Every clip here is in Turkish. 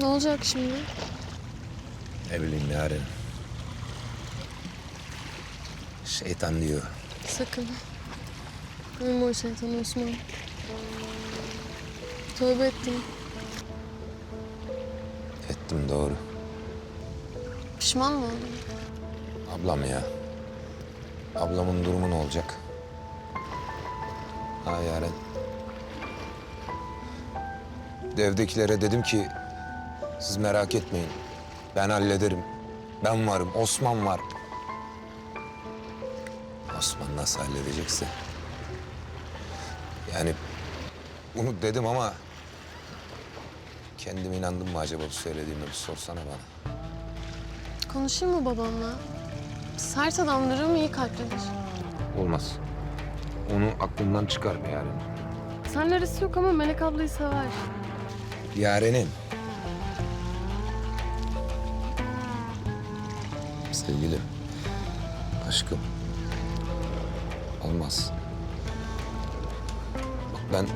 Ne olacak şimdi? Ne bileyim yarın. Şeytan diyor. Sakın. Ölme o şeytan Osman. Tövbe ettim. Ettim doğru. Pişman mı oldun? Ablam ya. Ablamın durumu ne olacak? Ha Yaren. Devdekilere dedim ki siz merak etmeyin. Ben hallederim. Ben varım. Osman var. Osman nasıl halledecekse. Yani bunu dedim ama kendim inandım mı acaba bu söylediğime bir sorsana bana. Konuşayım mı babamla? Sert adamdır ama iyi kalplidir. Olmaz. Onu aklından çıkarma Yaren. Seninle arası yok ama Melek ablayı sever. Yarenim. Sevgilim. Aşkım. Olmaz. Bak ben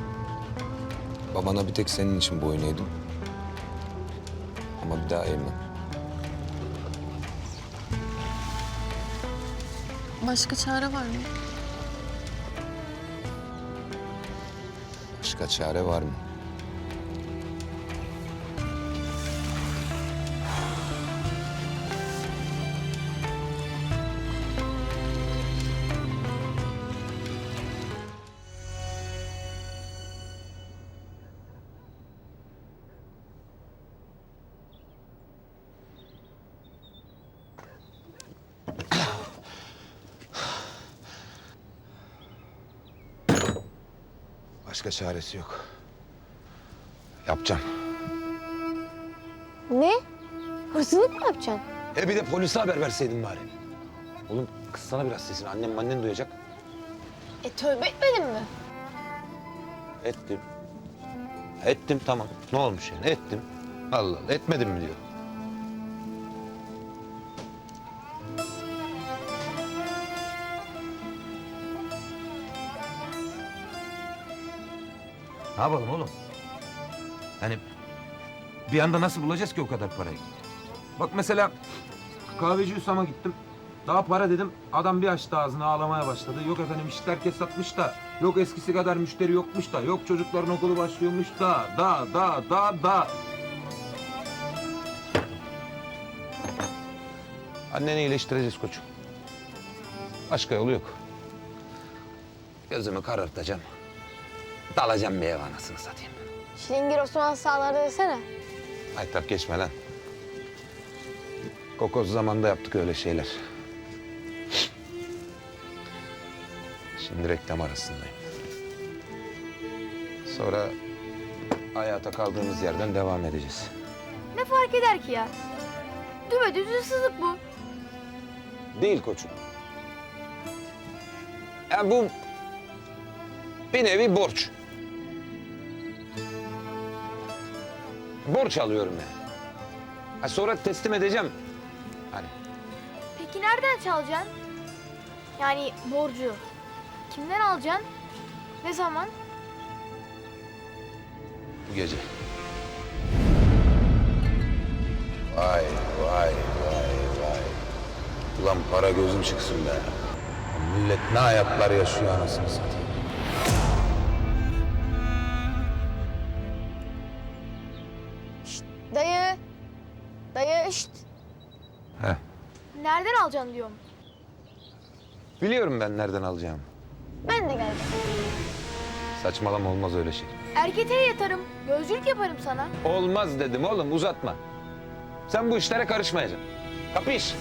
babana bir tek senin için boyun eğdim. Ama bir daha eğmem. Başka çare var mı? Başka çare var mı? Başka çaresi yok. Yapacağım. Ne? Hırsızlık mı yapacaksın? E bir de polise haber verseydin bari. Oğlum kıssana biraz sesini. Annem annen duyacak. E tövbe etmedin mi? Ettim. Ettim tamam. Ne olmuş yani? Ettim. Allah Allah. Etmedim mi diyor. Ne yapalım oğlum? Yani bir anda nasıl bulacağız ki o kadar parayı? Bak mesela kahveci Hüsam'a gittim. Daha para dedim. Adam bir açtı ağzını ağlamaya başladı. Yok efendim işler kesatmış da. Yok eskisi kadar müşteri yokmuş da. Yok çocukların okulu başlıyormuş da. Da da da da. Anneni iyileştireceğiz koçum. Başka yolu yok. Gözümü karartacağım. Dalacağım bir ev anasını satayım. Şilingir Osman sağlarda desene. Aytap geçme lan. Kokoz zamanında yaptık öyle şeyler. Şimdi reklam arasındayım. Sonra hayata kaldığımız yerden devam edeceğiz. Ne fark eder ki ya? Düpedüz hırsızlık bu. Değil koçum. Ya bu bir nevi borç. Borç alıyorum yani. Ha sonra teslim edeceğim. Hani Peki nereden çalacaksın? Yani borcu. Kimden alacaksın? Ne zaman? bu gece. Vay vay vay vay. Ulan para gözüm çıksın be. Millet ne hayatlar yaşıyor anasını satayım. Dayı. Dayı şşt. Heh. Nereden alacaksın diyorum. Biliyorum ben nereden alacağım. Ben de geldim. Saçmalama olmaz öyle şey. Erkete yatarım. Gözcülük yaparım sana. Olmaz dedim oğlum uzatma. Sen bu işlere karışmayacaksın. Kapış.